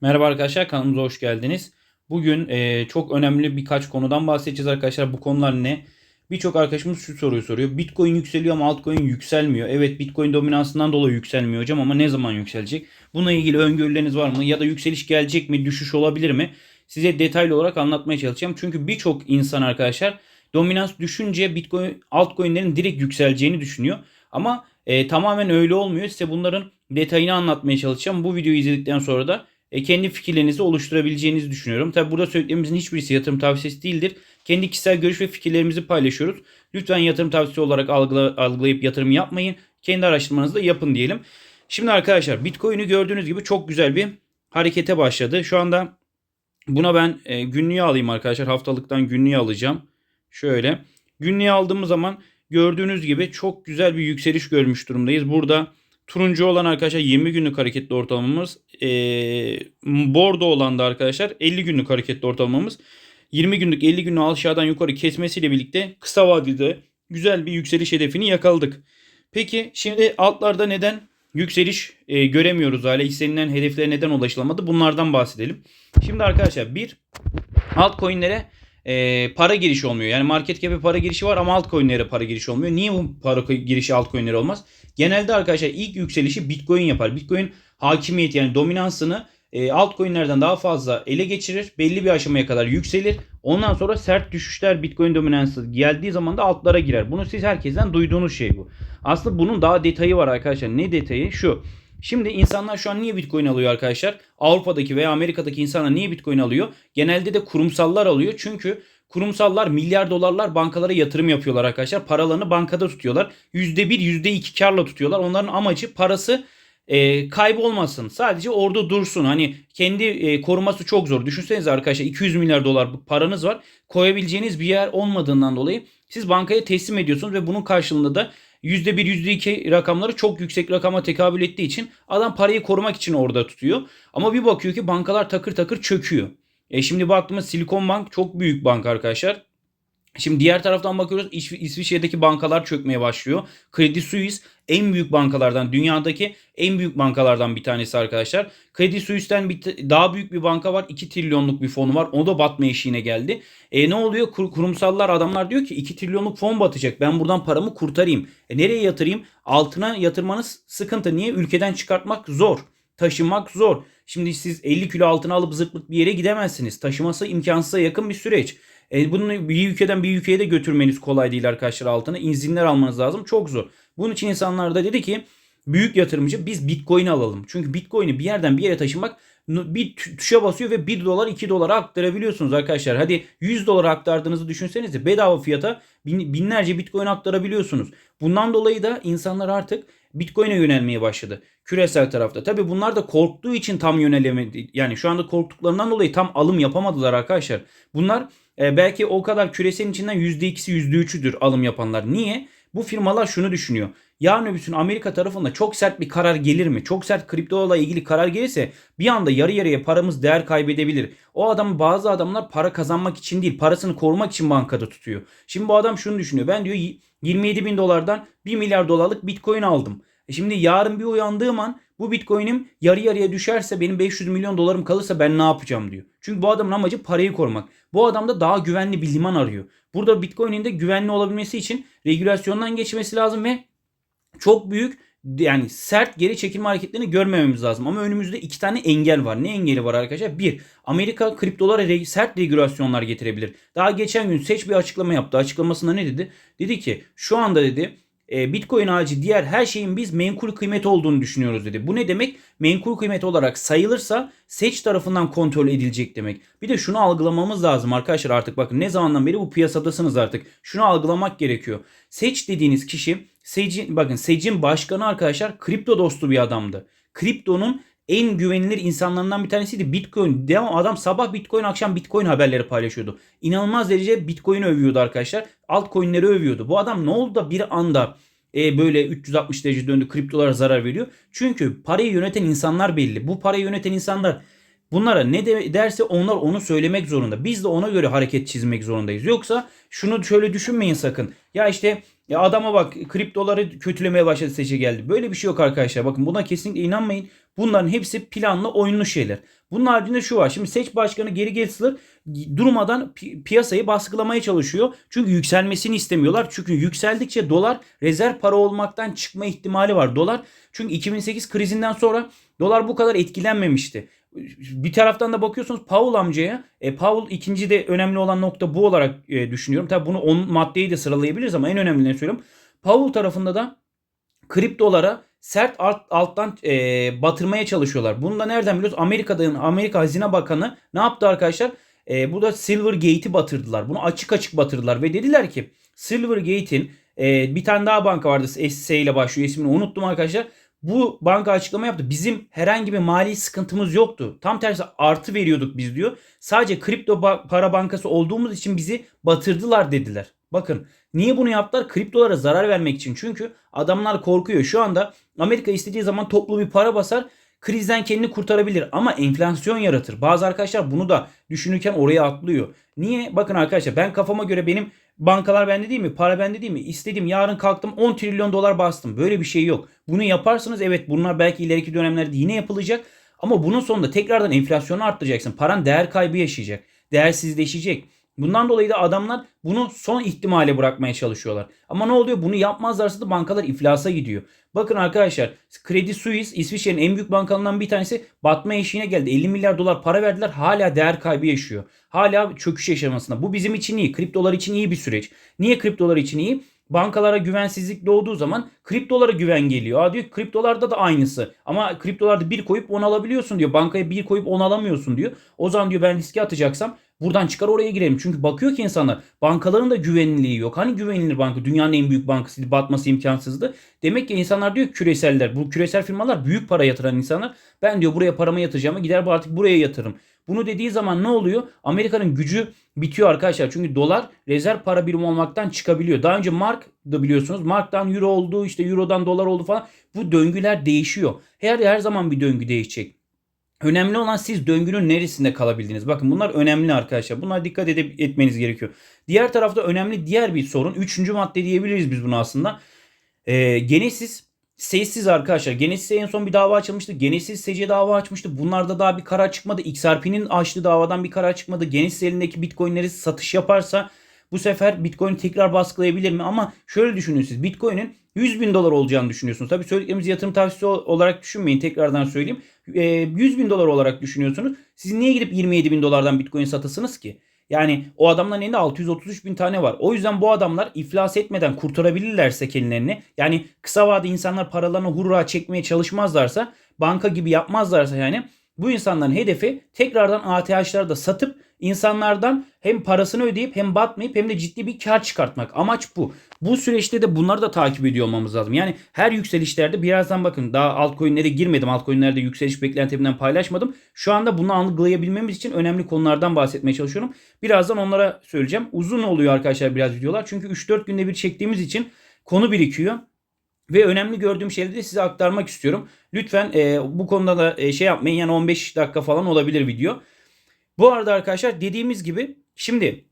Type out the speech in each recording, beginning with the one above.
Merhaba arkadaşlar kanalımıza hoş geldiniz. Bugün e, çok önemli birkaç konudan bahsedeceğiz arkadaşlar. Bu konular ne? Birçok arkadaşımız şu soruyu soruyor. Bitcoin yükseliyor ama altcoin yükselmiyor. Evet Bitcoin dominansından dolayı yükselmiyor hocam ama ne zaman yükselecek? Bununla ilgili öngörüleriniz var mı? Ya da yükseliş gelecek mi? Düşüş olabilir mi? Size detaylı olarak anlatmaya çalışacağım. Çünkü birçok insan arkadaşlar dominans düşünce Bitcoin altcoin'lerin direkt yükseleceğini düşünüyor. Ama e, tamamen öyle olmuyor. Size bunların detayını anlatmaya çalışacağım. Bu videoyu izledikten sonra da e, kendi fikirlerinizi oluşturabileceğinizi düşünüyorum. Tabi burada söylediklerimizin hiçbirisi yatırım tavsiyesi değildir. Kendi kişisel görüş ve fikirlerimizi paylaşıyoruz. Lütfen yatırım tavsiyesi olarak algıla, algılayıp yatırım yapmayın. Kendi araştırmanızı da yapın diyelim. Şimdi arkadaşlar Bitcoin'i gördüğünüz gibi çok güzel bir harekete başladı. Şu anda buna ben e, günlüğü alayım arkadaşlar. Haftalıktan günlüğü alacağım. Şöyle. Günlüğü aldığımız zaman gördüğünüz gibi çok güzel bir yükseliş görmüş durumdayız. Burada Turuncu olan arkadaşlar 20 günlük hareketli ortalamamız. E, bordo olan da arkadaşlar 50 günlük hareketli ortalamamız. 20 günlük 50 günlük aşağıdan yukarı kesmesiyle birlikte kısa vadede güzel bir yükseliş hedefini yakaladık. Peki şimdi altlarda neden yükseliş e, göremiyoruz hala? İstenilen hedeflere neden ulaşılamadı? Bunlardan bahsedelim. Şimdi arkadaşlar bir altcoin'lere e, para girişi olmuyor. Yani market cap'e para girişi var ama altcoin'lere para girişi olmuyor. Niye bu para girişi altcoin'lere olmaz? Genelde arkadaşlar ilk yükselişi Bitcoin yapar. Bitcoin hakimiyet yani dominansını e, altcoin'lerden daha fazla ele geçirir. Belli bir aşamaya kadar yükselir. Ondan sonra sert düşüşler Bitcoin dominansı geldiği zaman da altlara girer. Bunu siz herkesten duyduğunuz şey bu. Aslında bunun daha detayı var arkadaşlar. Ne detayı? Şu. Şimdi insanlar şu an niye Bitcoin alıyor arkadaşlar? Avrupa'daki veya Amerika'daki insanlar niye Bitcoin alıyor? Genelde de kurumsallar alıyor. Çünkü kurumsallar milyar dolarlar bankalara yatırım yapıyorlar arkadaşlar. Paralarını bankada tutuyorlar. %1, %2 karla tutuyorlar. Onların amacı parası e, kaybolmasın. Sadece orada dursun. Hani kendi e, koruması çok zor. Düşünsenize arkadaşlar 200 milyar dolar paranız var. Koyabileceğiniz bir yer olmadığından dolayı siz bankaya teslim ediyorsunuz ve bunun karşılığında da %1, %2 rakamları çok yüksek rakama tekabül ettiği için adam parayı korumak için orada tutuyor. Ama bir bakıyor ki bankalar takır takır çöküyor. E şimdi baktığımız Silikon Bank çok büyük bank arkadaşlar. Şimdi diğer taraftan bakıyoruz İsv İsviçre'deki bankalar çökmeye başlıyor. Credit Suisse en büyük bankalardan dünyadaki en büyük bankalardan bir tanesi arkadaşlar. Credit Suisse'ten bir daha büyük bir banka var. 2 trilyonluk bir fonu var. O da batma eşiğine geldi. E ne oluyor? Kur kurumsallar adamlar diyor ki 2 trilyonluk fon batacak. Ben buradan paramı kurtarayım. E nereye yatırayım? Altına yatırmanız sıkıntı. Niye? Ülkeden çıkartmak zor. Taşımak zor. Şimdi siz 50 kilo altına alıp zırtlık bir yere gidemezsiniz. Taşıması imkansıza yakın bir süreç. E, bunu bir ülkeden bir ülkeye de götürmeniz kolay değil arkadaşlar altına. İzinler almanız lazım. Çok zor. Bunun için insanlar da dedi ki büyük yatırımcı biz Bitcoin'i alalım. Çünkü Bitcoin'i bir yerden bir yere taşımak bir tuşa basıyor ve 1 dolar 2 dolara aktarabiliyorsunuz arkadaşlar. Hadi 100 dolara aktardığınızı düşünsenize bedava fiyata binlerce Bitcoin aktarabiliyorsunuz. Bundan dolayı da insanlar artık Bitcoin'e yönelmeye başladı. Küresel tarafta. Tabi bunlar da korktuğu için tam yönelemedi. Yani şu anda korktuklarından dolayı tam alım yapamadılar arkadaşlar. Bunlar e, belki o kadar küreselin içinden %2'si %3'üdür alım yapanlar. Niye? Bu firmalar şunu düşünüyor. Yarın öbürsün Amerika tarafında çok sert bir karar gelir mi? Çok sert kriptolarla ilgili karar gelirse bir anda yarı yarıya paramız değer kaybedebilir. O adam bazı adamlar para kazanmak için değil parasını korumak için bankada tutuyor. Şimdi bu adam şunu düşünüyor. Ben diyor 27 bin dolardan 1 milyar dolarlık bitcoin aldım. E şimdi yarın bir uyandığım an bu bitcoin'im yarı yarıya düşerse benim 500 milyon dolarım kalırsa ben ne yapacağım diyor. Çünkü bu adamın amacı parayı korumak. Bu adam da daha güvenli bir liman arıyor. Burada bitcoin'in de güvenli olabilmesi için regülasyondan geçmesi lazım ve çok büyük yani sert geri çekilme hareketlerini görmememiz lazım. Ama önümüzde iki tane engel var. Ne engeli var arkadaşlar? Bir, Amerika kriptolara re- sert regülasyonlar getirebilir. Daha geçen gün seç bir açıklama yaptı. Açıklamasında ne dedi? Dedi ki şu anda dedi e, Bitcoin harici diğer her şeyin biz menkul kıymet olduğunu düşünüyoruz dedi. Bu ne demek? Menkul kıymet olarak sayılırsa seç tarafından kontrol edilecek demek. Bir de şunu algılamamız lazım arkadaşlar artık bakın ne zamandan beri bu piyasadasınız artık. Şunu algılamak gerekiyor. Seç dediğiniz kişi Secin, bakın Secin başkanı arkadaşlar kripto dostu bir adamdı. Kriptonun en güvenilir insanlarından bir tanesiydi. Bitcoin. Devam adam sabah Bitcoin akşam Bitcoin haberleri paylaşıyordu. İnanılmaz derece Bitcoin'i övüyordu arkadaşlar. Altcoin'leri övüyordu. Bu adam ne oldu da bir anda e, böyle 360 derece döndü kriptolara zarar veriyor? Çünkü parayı yöneten insanlar belli. Bu parayı yöneten insanlar bunlara ne de derse onlar onu söylemek zorunda. Biz de ona göre hareket çizmek zorundayız. Yoksa şunu şöyle düşünmeyin sakın. Ya işte Ya adama bak kriptoları kötülemeye başladı seçe geldi. Böyle bir şey yok arkadaşlar. Bakın buna kesinlikle inanmayın. Bunların hepsi planlı oyunlu şeyler. Bunun haricinde şu var. Şimdi seç başkanı geri Gensler durmadan pi- piyasayı baskılamaya çalışıyor. Çünkü yükselmesini istemiyorlar. Çünkü yükseldikçe dolar rezerv para olmaktan çıkma ihtimali var. Dolar çünkü 2008 krizinden sonra dolar bu kadar etkilenmemişti. Bir taraftan da bakıyorsunuz Powell amcaya. E, Powell ikinci de önemli olan nokta bu olarak e, düşünüyorum. Tabi bunu 10 maddeyi de sıralayabiliriz ama en önemlilerini söylüyorum. Powell tarafında da kriptolara sert alt, alttan e, batırmaya çalışıyorlar. Bunu da nereden biliyoruz? Amerika'dan Amerika Hazine Bakanı ne yaptı arkadaşlar? E, bu da Silvergate'i batırdılar. Bunu açık açık batırdılar ve dediler ki Silvergate'in e, bir tane daha banka vardı SC ile başlıyor ismini unuttum arkadaşlar. Bu banka açıklama yaptı. Bizim herhangi bir mali sıkıntımız yoktu. Tam tersi artı veriyorduk biz diyor. Sadece kripto para bankası olduğumuz için bizi batırdılar dediler. Bakın niye bunu yaptılar? Kriptolara zarar vermek için. Çünkü adamlar korkuyor. Şu anda Amerika istediği zaman toplu bir para basar. Krizden kendini kurtarabilir ama enflasyon yaratır. Bazı arkadaşlar bunu da düşünürken oraya atlıyor. Niye? Bakın arkadaşlar ben kafama göre benim bankalar bende değil mi? Para bende değil mi? İstediğim yarın kalktım 10 trilyon dolar bastım. Böyle bir şey yok. Bunu yaparsınız evet bunlar belki ileriki dönemlerde yine yapılacak. Ama bunun sonunda tekrardan enflasyonu arttıracaksın. Paran değer kaybı yaşayacak. Değersizleşecek. Bundan dolayı da adamlar bunu son ihtimale bırakmaya çalışıyorlar. Ama ne oluyor? Bunu yapmazlarsa da bankalar iflasa gidiyor. Bakın arkadaşlar Credit Suisse İsviçre'nin en büyük bankalarından bir tanesi batma eşiğine geldi. 50 milyar dolar para verdiler. Hala değer kaybı yaşıyor. Hala çöküş yaşamasında. Bu bizim için iyi. Kriptolar için iyi bir süreç. Niye kriptolar için iyi? Bankalara güvensizlik doğduğu zaman kriptolara güven geliyor. Aa diyor kriptolarda da aynısı. Ama kriptolarda bir koyup 10 alabiliyorsun diyor. Bankaya bir koyup 10 alamıyorsun diyor. O zaman diyor ben riske atacaksam buradan çıkar oraya girelim. Çünkü bakıyor ki insanlar bankaların da güvenilirliği yok. Hani güvenilir banka dünyanın en büyük bankasıydı batması imkansızdı. Demek ki insanlar diyor küreseller. Bu küresel firmalar büyük para yatıran insanlar. Ben diyor buraya paramı yatıracağım gider bu artık buraya yatırım. Bunu dediği zaman ne oluyor? Amerika'nın gücü bitiyor arkadaşlar. Çünkü dolar rezerv para birimi olmaktan çıkabiliyor. Daha önce mark da biliyorsunuz. Mark'tan euro oldu, işte eurodan dolar oldu falan. Bu döngüler değişiyor. Her her zaman bir döngü değişecek. Önemli olan siz döngünün neresinde kalabildiniz. Bakın bunlar önemli arkadaşlar. Bunlara dikkat edip etmeniz gerekiyor. Diğer tarafta önemli diğer bir sorun. Üçüncü madde diyebiliriz biz bunu aslında. Ee, Genesis sessiz arkadaşlar. Genesis'e en son bir dava açılmıştı. Genesis SC dava açmıştı. Bunlarda daha bir karar çıkmadı. XRP'nin açtığı davadan bir karar çıkmadı. Genesis elindeki bitcoinleri satış yaparsa bu sefer Bitcoin tekrar baskılayabilir mi? Ama şöyle düşünün siz. Bitcoin'in 100 bin dolar olacağını düşünüyorsunuz. Tabii söylediklerimiz yatırım tavsiyesi olarak düşünmeyin. Tekrardan söyleyeyim. 100 bin dolar olarak düşünüyorsunuz. Siz niye gidip 27 bin dolardan Bitcoin satasınız ki? Yani o adamların elinde 633 bin tane var. O yüzden bu adamlar iflas etmeden kurtarabilirlerse kendilerini yani kısa vade insanlar paralarını hurra çekmeye çalışmazlarsa banka gibi yapmazlarsa yani bu insanların hedefi tekrardan ATH'ları da satıp insanlardan hem parasını ödeyip hem batmayıp hem de ciddi bir kar çıkartmak. Amaç bu. Bu süreçte de bunları da takip ediyor olmamız lazım. Yani her yükselişlerde birazdan bakın daha altcoin'lere girmedim. Altcoin'lerde yükseliş beklentimden paylaşmadım. Şu anda bunu algılayabilmemiz için önemli konulardan bahsetmeye çalışıyorum. Birazdan onlara söyleyeceğim. Uzun oluyor arkadaşlar biraz videolar. Çünkü 3-4 günde bir çektiğimiz için konu birikiyor. Ve önemli gördüğüm şeyleri de size aktarmak istiyorum. Lütfen e, bu konuda da e, şey yapmayın. Yani 15 dakika falan olabilir video. Bu arada arkadaşlar dediğimiz gibi şimdi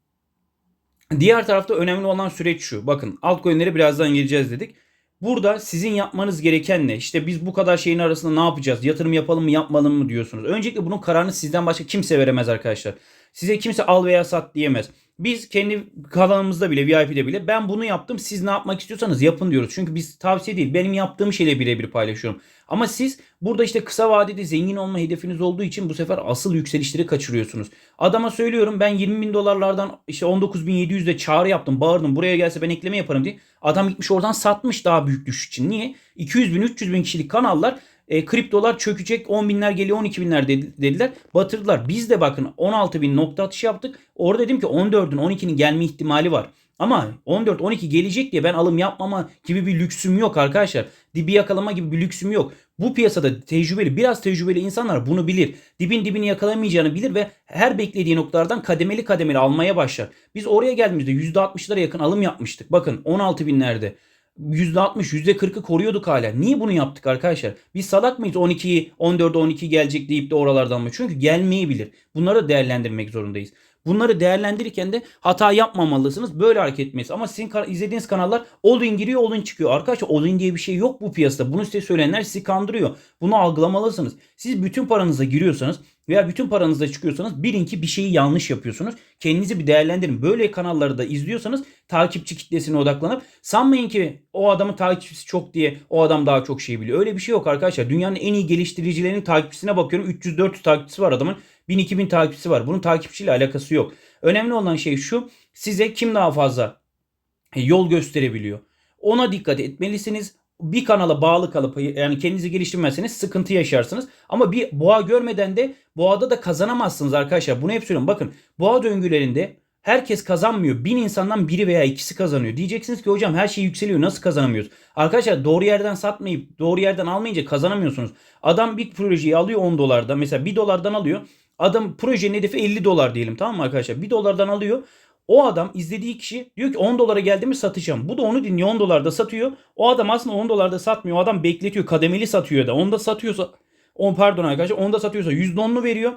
diğer tarafta önemli olan süreç şu. Bakın altcoin'lere birazdan gireceğiz dedik. Burada sizin yapmanız gereken ne? İşte biz bu kadar şeyin arasında ne yapacağız? Yatırım yapalım mı yapmalım mı diyorsunuz. Öncelikle bunun kararını sizden başka kimse veremez arkadaşlar. Size kimse al veya sat diyemez. Biz kendi kanalımızda bile VIP'de bile ben bunu yaptım siz ne yapmak istiyorsanız yapın diyoruz. Çünkü biz tavsiye değil benim yaptığım şeyle birebir paylaşıyorum. Ama siz burada işte kısa vadede zengin olma hedefiniz olduğu için bu sefer asıl yükselişleri kaçırıyorsunuz. Adama söylüyorum ben 20 bin dolarlardan işte 19.700'de çağrı yaptım bağırdım buraya gelse ben ekleme yaparım diye. Adam gitmiş oradan satmış daha büyük düşüş için. Niye? 200 bin 300 bin kişilik kanallar e, kriptolar çökecek 10 binler geliyor 12 binler dediler. Batırdılar. Biz de bakın 16 bin nokta atışı yaptık. Orada dedim ki 14'ün 12'nin gelme ihtimali var. Ama 14-12 gelecek diye ben alım yapmama gibi bir lüksüm yok arkadaşlar. Dibi yakalama gibi bir lüksüm yok. Bu piyasada tecrübeli, biraz tecrübeli insanlar bunu bilir. Dibin dibini yakalamayacağını bilir ve her beklediği noktalardan kademeli kademeli almaya başlar. Biz oraya geldiğimizde %60'lara yakın alım yapmıştık. Bakın 16 binlerde. %60, %40'ı koruyorduk hala. Niye bunu yaptık arkadaşlar? Biz salak mıyız 12'yi, 14'e 12 gelecek deyip de oralardan mı? Çünkü gelmeyi bilir. Bunları da değerlendirmek zorundayız. Bunları değerlendirirken de hata yapmamalısınız. Böyle hareket etmeyiz. Ama sizin izlediğiniz kanallar all in giriyor all in çıkıyor. Arkadaşlar all in diye bir şey yok bu piyasada. Bunu size söyleyenler sizi kandırıyor. Bunu algılamalısınız. Siz bütün paranıza giriyorsanız veya bütün paranızla çıkıyorsanız bilin ki bir şeyi yanlış yapıyorsunuz. Kendinizi bir değerlendirin. Böyle kanalları da izliyorsanız takipçi kitlesine odaklanıp sanmayın ki o adamın takipçisi çok diye o adam daha çok şey biliyor. Öyle bir şey yok arkadaşlar. Dünyanın en iyi geliştiricilerinin takipçisine bakıyorum. 300-400 takipçisi var adamın. 1000-2000 takipçisi var. Bunun takipçiyle alakası yok. Önemli olan şey şu. Size kim daha fazla yol gösterebiliyor. Ona dikkat etmelisiniz. Bir kanala bağlı kalıp yani kendinizi geliştirmezseniz sıkıntı yaşarsınız. Ama bir boğa görmeden de boğada da kazanamazsınız arkadaşlar. Bunu hep söylüyorum. Bakın boğa döngülerinde herkes kazanmıyor. Bin insandan biri veya ikisi kazanıyor. Diyeceksiniz ki hocam her şey yükseliyor. Nasıl kazanamıyoruz? Arkadaşlar doğru yerden satmayıp doğru yerden almayınca kazanamıyorsunuz. Adam bir projeyi alıyor 10 dolarda. Mesela 1 dolardan alıyor. Adam projenin hedefi 50 dolar diyelim tamam mı arkadaşlar? 1 dolardan alıyor. O adam izlediği kişi diyor ki 10 dolara geldi mi satacağım. Bu da onu dinliyor 10 dolarda satıyor. O adam aslında 10 dolarda satmıyor. O adam bekletiyor kademeli satıyor da. Onda satıyorsa 10 pardon arkadaşlar onda satıyorsa %10'unu veriyor.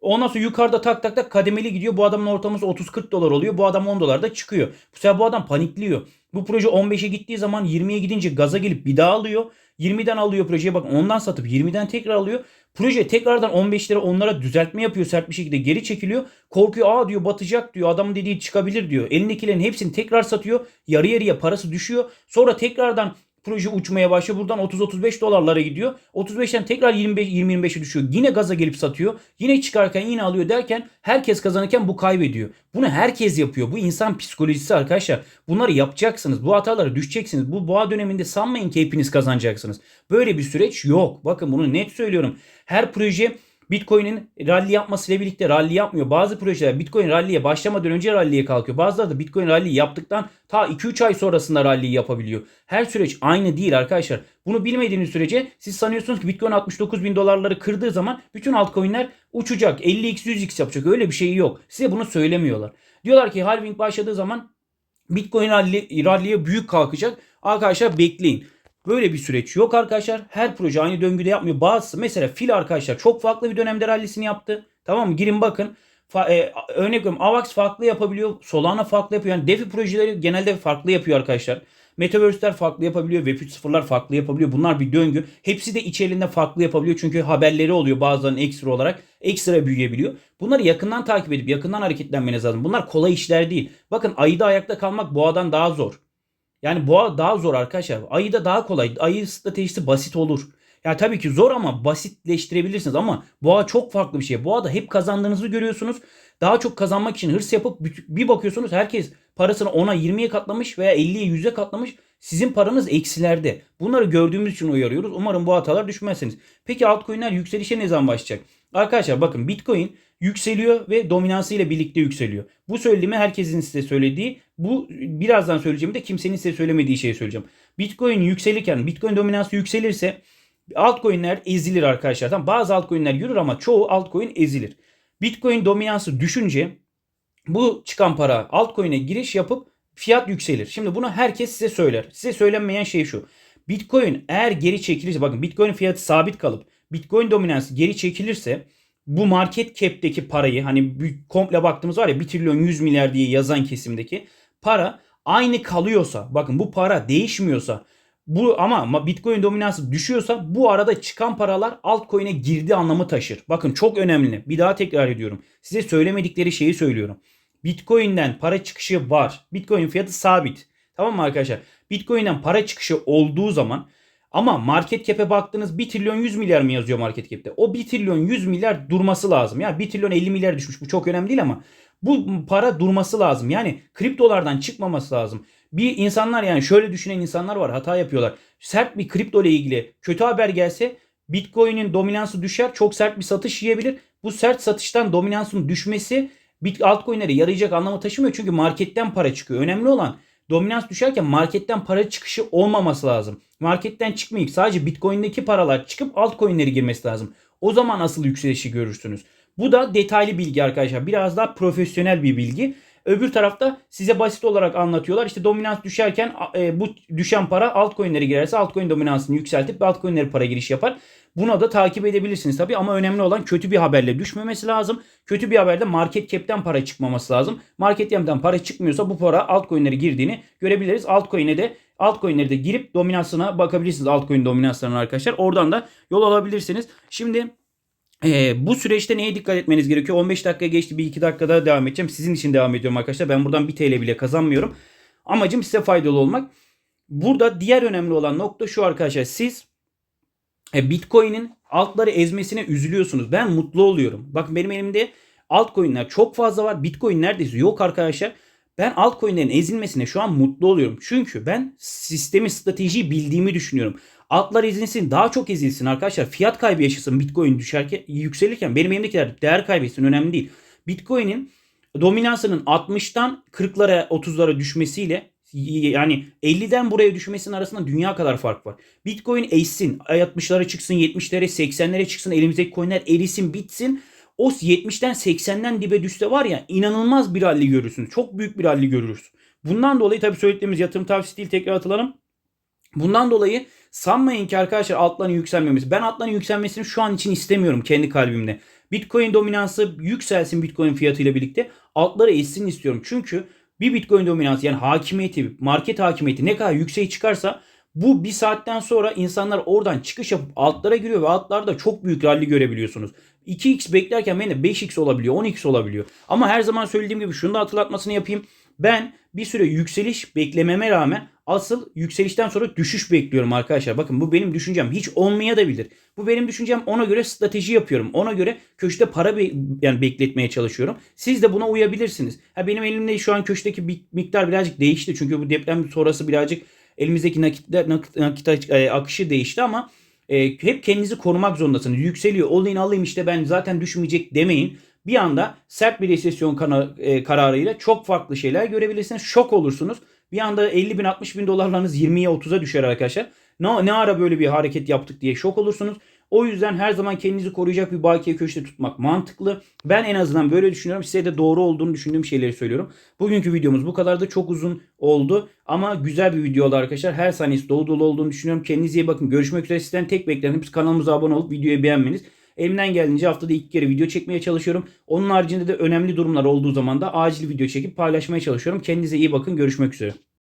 Ondan sonra yukarıda tak tak tak kademeli gidiyor. Bu adamın ortalaması 30-40 dolar oluyor. Bu adam 10 dolarda çıkıyor. Bu sefer bu adam panikliyor. Bu proje 15'e gittiği zaman 20'ye gidince gaza gelip bir daha alıyor. 20'den alıyor projeye bak ondan satıp 20'den tekrar alıyor. Proje tekrardan 15 lira onlara düzeltme yapıyor sert bir şekilde geri çekiliyor. Korkuyor aa diyor batacak diyor adamın dediği çıkabilir diyor. Elindekilerin hepsini tekrar satıyor. Yarı yarıya parası düşüyor. Sonra tekrardan proje uçmaya başlıyor. Buradan 30-35 dolarlara gidiyor. 35'ten tekrar 25-25'e düşüyor. Yine gaza gelip satıyor. Yine çıkarken yine alıyor derken herkes kazanırken bu kaybediyor. Bunu herkes yapıyor. Bu insan psikolojisi arkadaşlar. Bunları yapacaksınız. Bu hatalara düşeceksiniz. Bu boğa döneminde sanmayın ki hepiniz kazanacaksınız. Böyle bir süreç yok. Bakın bunu net söylüyorum. Her proje Bitcoin'in rally yapmasıyla birlikte rally yapmıyor. Bazı projeler Bitcoin rally'ye başlamadan önce rally'ye kalkıyor. Bazıları da Bitcoin rally yaptıktan ta 2-3 ay sonrasında rally yapabiliyor. Her süreç aynı değil arkadaşlar. Bunu bilmediğiniz sürece siz sanıyorsunuz ki Bitcoin 69 bin dolarları kırdığı zaman bütün altcoin'ler uçacak. 50x 100x yapacak. Öyle bir şey yok. Size bunu söylemiyorlar. Diyorlar ki halving başladığı zaman Bitcoin rally, rally'ye büyük kalkacak. Arkadaşlar bekleyin. Böyle bir süreç yok arkadaşlar. Her proje aynı döngüde yapmıyor. Bazısı mesela fil arkadaşlar çok farklı bir dönemde rallisini yaptı. Tamam mı? Girin bakın. Fa- e, örnek veriyorum AVAX farklı yapabiliyor. Solana farklı yapıyor. Yani DeFi projeleri genelde farklı yapıyor arkadaşlar. Metaverse'ler farklı yapabiliyor. Web 3.0'lar farklı yapabiliyor. Bunlar bir döngü. Hepsi de içeriğinde farklı yapabiliyor. Çünkü haberleri oluyor bazılarının ekstra olarak. Ekstra büyüyebiliyor. Bunları yakından takip edip yakından hareketlenmeniz lazım. Bunlar kolay işler değil. Bakın ayda ayakta kalmak boğadan daha zor. Yani boğa daha zor arkadaşlar. Ayı da daha kolay. Ayı stratejisi basit olur. Ya tabii ki zor ama basitleştirebilirsiniz ama boğa çok farklı bir şey. Boğada hep kazandığınızı görüyorsunuz. Daha çok kazanmak için hırs yapıp bir bakıyorsunuz herkes parasını 10'a 20'ye katlamış veya 50'ye 100'e katlamış. Sizin paranız eksilerde. Bunları gördüğümüz için uyarıyoruz. Umarım bu hatalar düşmezsiniz. Peki altcoin'ler yükselişe ne zaman başlayacak? Arkadaşlar bakın Bitcoin yükseliyor ve dominansıyla birlikte yükseliyor. Bu söylediğimi herkesin size söylediği, bu birazdan söyleyeceğim de kimsenin size söylemediği şeyi söyleyeceğim. Bitcoin yükselirken, Bitcoin dominansı yükselirse altcoin'ler ezilir arkadaşlar. Tamam, bazı altcoin'ler yürür ama çoğu altcoin ezilir. Bitcoin dominansı düşünce bu çıkan para altcoin'e giriş yapıp fiyat yükselir. Şimdi bunu herkes size söyler. Size söylenmeyen şey şu. Bitcoin eğer geri çekilirse bakın Bitcoin fiyatı sabit kalıp Bitcoin dominansı geri çekilirse bu market cap'teki parayı hani komple baktığımız var ya 1 trilyon 100 milyar diye yazan kesimdeki para aynı kalıyorsa bakın bu para değişmiyorsa bu ama Bitcoin dominansı düşüyorsa bu arada çıkan paralar altcoin'e girdi anlamı taşır. Bakın çok önemli. Bir daha tekrar ediyorum. Size söylemedikleri şeyi söylüyorum. Bitcoin'den para çıkışı var. Bitcoin fiyatı sabit. Tamam mı arkadaşlar? Bitcoin'den para çıkışı olduğu zaman ama market cap'e baktınız 1 trilyon 100 milyar mı yazıyor market cap'te? O 1 trilyon 100 milyar durması lazım. Ya yani 1 trilyon 50 milyar düşmüş. Bu çok önemli değil ama bu para durması lazım. Yani kriptolardan çıkmaması lazım. Bir insanlar yani şöyle düşünen insanlar var hata yapıyorlar. Sert bir kripto ile ilgili kötü haber gelse Bitcoin'in dominansı düşer. Çok sert bir satış yiyebilir. Bu sert satıştan dominansın düşmesi altcoin'lere yarayacak anlamı taşımıyor. Çünkü marketten para çıkıyor. Önemli olan dominans düşerken marketten para çıkışı olmaması lazım. Marketten çıkmayıp sadece Bitcoin'deki paralar çıkıp altcoin'lere girmesi lazım. O zaman asıl yükselişi görürsünüz. Bu da detaylı bilgi arkadaşlar. Biraz daha profesyonel bir bilgi. Öbür tarafta size basit olarak anlatıyorlar. İşte dominans düşerken e, bu düşen para altcoin'lere girerse altcoin dominansını yükseltip altcoin'lere para giriş yapar. Buna da takip edebilirsiniz tabii ama önemli olan kötü bir haberle düşmemesi lazım. Kötü bir haberde market cap'ten para çıkmaması lazım. Market cap'ten para çıkmıyorsa bu para altcoin'lere girdiğini görebiliriz. Altcoin'e de altcoin'lere de girip dominansına bakabilirsiniz. Altcoin dominanslarına arkadaşlar. Oradan da yol alabilirsiniz. Şimdi ee, bu süreçte neye dikkat etmeniz gerekiyor? 15 dakika geçti bir 2 dakikada devam edeceğim. Sizin için devam ediyorum arkadaşlar. Ben buradan 1 TL bile kazanmıyorum. Amacım size faydalı olmak. Burada diğer önemli olan nokta şu arkadaşlar. Siz e, Bitcoin'in altları ezmesine üzülüyorsunuz. Ben mutlu oluyorum. Bakın benim elimde altcoin'ler çok fazla var. Bitcoin neredeyse yok arkadaşlar. Ben altcoin'lerin ezilmesine şu an mutlu oluyorum. Çünkü ben sistemi, stratejiyi bildiğimi düşünüyorum. Altlar ezilsin, daha çok ezilsin arkadaşlar. Fiyat kaybı yaşasın Bitcoin düşerken, yükselirken. Benim elimdekiler değer kaybetsin önemli değil. Bitcoin'in dominansının 60'tan 40'lara 30'lara düşmesiyle yani 50'den buraya düşmesinin arasında dünya kadar fark var. Bitcoin eşsin. 60'lara çıksın, 70'lere, 80'lere çıksın. Elimizdeki coinler erisin, bitsin. O 70'ten 80'den dibe düşse var ya inanılmaz bir rally görürsünüz. Çok büyük bir rally görürüz. Bundan dolayı tabii söylediklerimiz yatırım tavsiyesi değil tekrar atılalım. Bundan dolayı sanmayın ki arkadaşlar altların yükselmemesi. Ben altların yükselmesini şu an için istemiyorum kendi kalbimde. Bitcoin dominansı yükselsin Bitcoin fiyatıyla birlikte. Altları eşsin istiyorum. Çünkü bir Bitcoin dominansı yani hakimiyeti, market hakimiyeti ne kadar yükseğe çıkarsa bu bir saatten sonra insanlar oradan çıkış yapıp altlara giriyor ve altlarda çok büyük rally görebiliyorsunuz. 2x beklerken benim de 5x olabiliyor, 10x olabiliyor. Ama her zaman söylediğim gibi şunu da hatırlatmasını yapayım. Ben bir süre yükseliş beklememe rağmen asıl yükselişten sonra düşüş bekliyorum arkadaşlar. Bakın bu benim düşüncem. Hiç olmaya da bilir. Bu benim düşüncem. Ona göre strateji yapıyorum. Ona göre köşte para be yani bekletmeye çalışıyorum. Siz de buna uyabilirsiniz. Ha benim elimde şu an köşteki bir miktar birazcık değişti. Çünkü bu deprem sonrası birazcık elimizdeki nakitler nakit, nakit e, akışı değişti ama e, hep kendinizi korumak zorundasınız. Yükseliyor. Olayın alayım işte ben zaten düşmeyecek demeyin bir anda sert bir resesyon kana, e, kararıyla çok farklı şeyler görebilirsiniz. Şok olursunuz. Bir anda 50 bin 60 bin dolarlarınız 20'ye 30'a düşer arkadaşlar. Ne, ne ara böyle bir hareket yaptık diye şok olursunuz. O yüzden her zaman kendinizi koruyacak bir bakiye köşede tutmak mantıklı. Ben en azından böyle düşünüyorum. Size de doğru olduğunu düşündüğüm şeyleri söylüyorum. Bugünkü videomuz bu kadar da çok uzun oldu. Ama güzel bir video oldu arkadaşlar. Her saniyesi dolu dolu olduğunu düşünüyorum. Kendinize iyi bakın. Görüşmek üzere. Sizden tek beklentim kanalımıza abone olup videoyu beğenmeniz. Elimden geldiğince haftada iki kere video çekmeye çalışıyorum. Onun haricinde de önemli durumlar olduğu zaman da acil video çekip paylaşmaya çalışıyorum. Kendinize iyi bakın. Görüşmek üzere.